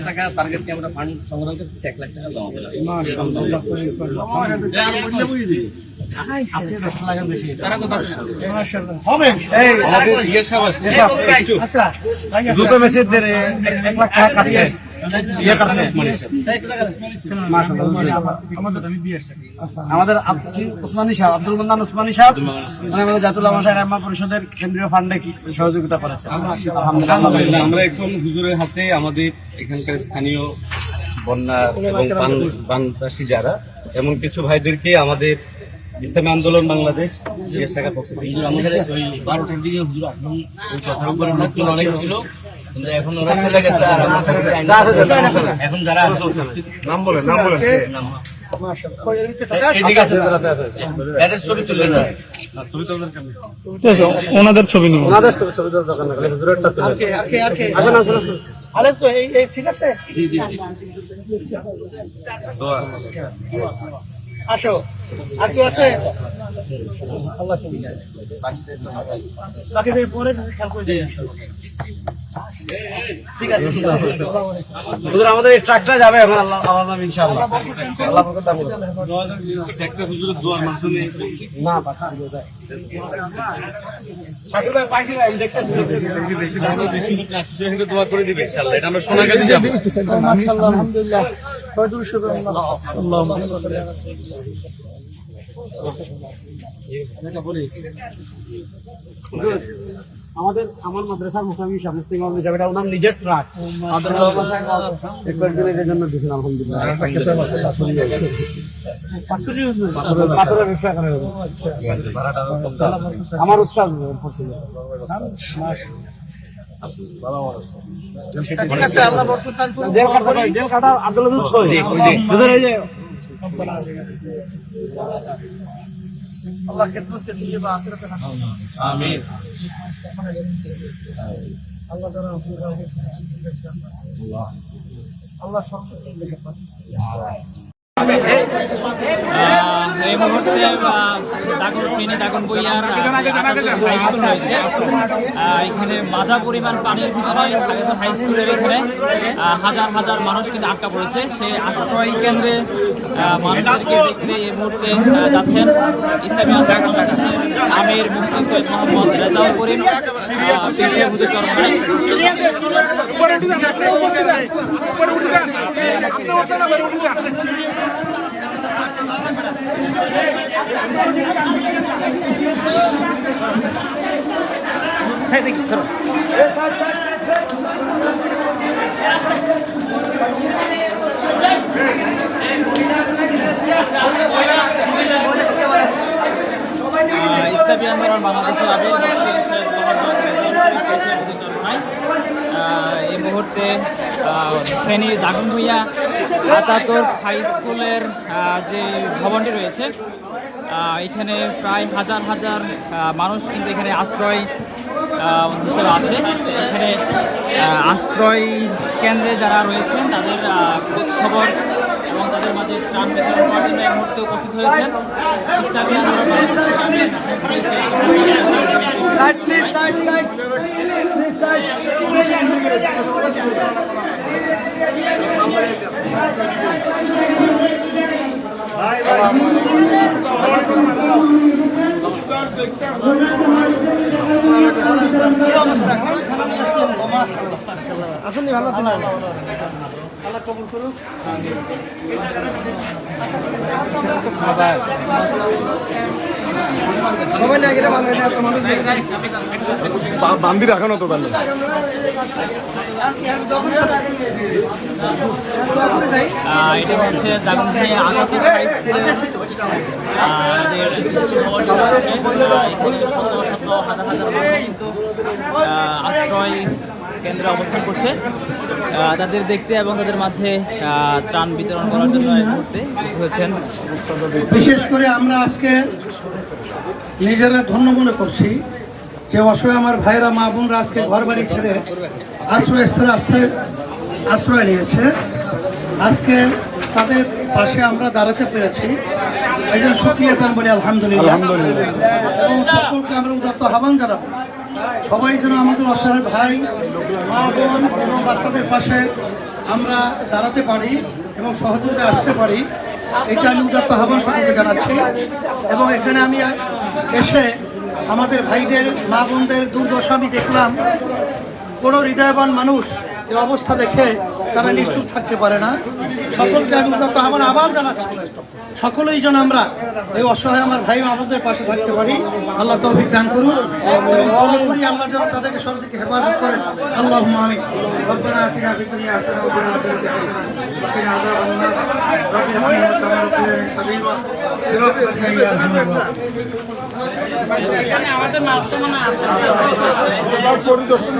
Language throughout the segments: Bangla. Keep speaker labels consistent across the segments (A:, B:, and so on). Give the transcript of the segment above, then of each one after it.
A: টাকা টার্গেটকে আমরা ফান্ড সংগ্রহ করতেছি এক লাখ টাকা হবে আমাদের উসমানী সাহেব আব্দুল উসমানী সাহেব মানে আমাদের জাতুল আহমদ রহমান পরিষদের কেন্দ্রীয় ফান্ডে সহযোগিতা করেছে?
B: আমরা এখন হুজুরের হাতে আমাদের এখানকার স্থানীয় বন্যা এবং বান- বানবাসী যারা এমন কিছু ভাইদেরকে আমাদের ইসলামী আন্দোলন বাংলাদেশ
A: আমাদের ওই বারোটার দিকে হুজুর এখন ওই কথার উপরে অনেক ছিল। কিন্তু এখন ওরা চলে গেছে আর এখন যারা আছে উপস্থিত
B: নাম বলেন নাম বলেন
A: এদিকে আছে এদের ছবি তুলে না ছবি তুলে
C: ঠিক আছে ওনাদের ছবি নিব
A: ওনাদের ছবি ছবি
D: তো এই ঠিক আছে আসো আর কি আছে আল্লাহ পরে খেয়াল করে যাই ঠিক আছে
A: হুজুর আমাদের এই ট্রাকটা যাবে এখন আল্লাহ আল্লাহ নাম ইনশাআল্লাহ। আল্লাহ বরকত দান করুন।
B: একটা হুজুরের দোয়ার মাধ্যমে
A: না পাঠা দিও ভাই পাইছি ভাই দেখতেছি।
B: এখানে দোয়া করে দিবে ইনশাআল্লাহ এটা আমরা সোনা গাছে যাব
D: মাশাআল্লাহ আলহামদুলিল্লাহ। সয়দুল শুকর আল্লাহ। আল্লাহুম্মা সাল্লি আলা
A: হুজুর, আমাদের আমার মাদ্রাসার মুখামি সামনে যাবে ওনার নিজের ট্রাক একবার এর জন্য দিয়েছেন আলহামদুলিল্লাহ। পাথরের ব্যবসা করে আমার উস্তাদ আব্দুল
D: আল্লাহ খেদমতকে দিয়ে বা আখিরাতে হাসিল
B: আমিন।
D: আল্লাহ তাআলা আল্লাহ সব লিখে পান।
E: এই মুহূর্তে দাগন ট্রেনে দাগন বইয়ার আহ, হাই স্কুল রয়েছে এখানে মাজা পরিমাণ পানির ভিতরে হাই স্কুলের এখানে। আহ, হাজার হাজার মানুষ কিন্তু আটকা পড়েছে। সেই আশ্রয় কেন্দ্রে আহ, মানুষদেরকে দেখতে এই মুহূর্তে যাচ্ছেন ইসলামী আন্দোলন বাংলাদেশের আমির মুফতি সৈয়দ মোহাম্মদ রেজাউল করিম। হুজুর চরমাই আহ, ইসলামী আন্দোলন বাংলাদেশের আবির মুফতি সৈয়দ মোহাম্মদ রেজাউল করিম পেশিয়া হুজুর চরমাই আহ, এই মুহূর্তে Feni Daganbhuiyan Ataturk High স্কুলের যে ভবনটি রয়েছে এখানে প্রায় হাজার হাজার মানুষ কিন্তু এখানে আশ্রয় হিসেবে আছে। এখানে আশ্রয় কেন্দ্রে যারা রয়েছেন, তাদের খবর এবং তাদের মাঝে ত্রাণ বিতরণ এই মুহূর্তে উপস্থিত হয়েছেন। ইসলামী
D: আসেন ভালো আছেন আল্লাহ কবুল করুক সবাই না
C: বান্দি রাখানো তো তাহলে।
E: এটা হচ্ছে আশ্রয় কেন্দ্রে অবস্থান করছে। তাদের দেখতে এবং তাদের মাঝে ত্রাণ বিতরণ করার জন্য এই মুহূর্তে হয়েছেন।
D: বিশেষ করে আমরা আজকে নিজেরা ধন্য মনে করছি যে অসহায় আমার ভাইরা মা বোনরা আজকে ঘর বাড়ি ছেড়ে আশ্রয়স্থলে আশ্রয় আশ্রয় নিয়েছে। আজকে তাদের পাশে আমরা দাঁড়াতে পেরেছি। একজন সুক্রিয়া তার বলি আলহামদুলিল্লাহ। এবং সকলকে আমরা উদাত্ত আহ্বান জানাব। সবাই যেন আমাদের অসহায় ভাই মা বোন এবং বাচ্চাদের পাশে আমরা দাঁড়াতে পারি এবং সহযোগিতা আসতে পারি। এটা আমি উদাত্ত আহ্বান সকলকে জানাচ্ছি। এবং এখানে আমি এসে আমাদের ভাইদের, মা বোনদের দুর্দশা আমি দেখলাম। কোনো হৃদয়বান মানুষ এ অবস্থা দেখে তারা নিশ্চুপ থাকতে পারে না। সকলকে আমি তো আমার আবার জানাচ্ছি। সকলেই যেন আমরা এই অসহায় আমার ভাই আমাদের পাশে থাকতে পারি। আল্লাহ তো অভিজ্ঞান করুন। আল্লাহ যেন তাদেরকে সব থেকে হেফাজত করেন। আল্লাহ
E: পরিদর্শন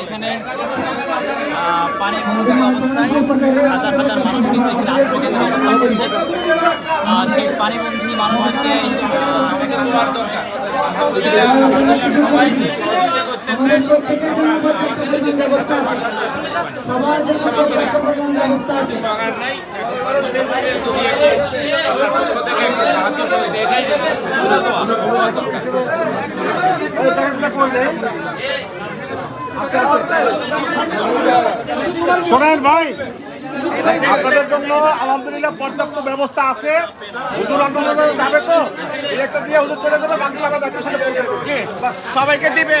E: এখানে পানি অবস্থায় হাজার হাজার মানুষ কিন্তু এখানে আশ্রয় কেন্দ্রে অবস্থান করছে সেই পানিবন্ধী মানুষকে সবাইকে আহ, একে তোলার দরকার সবাই সহযোগিতা করতেছে
F: শোনেন ভাই আপনাদের জন্য আলহামদুলিল্লাহ পর্যাপ্ত ব্যবস্থা আছে। হুজুর আন্দোলনে যাবে তো। একটা দিয়ে হুজুর চলে যাবে বাকি দেবে। সবাইকে দিবে।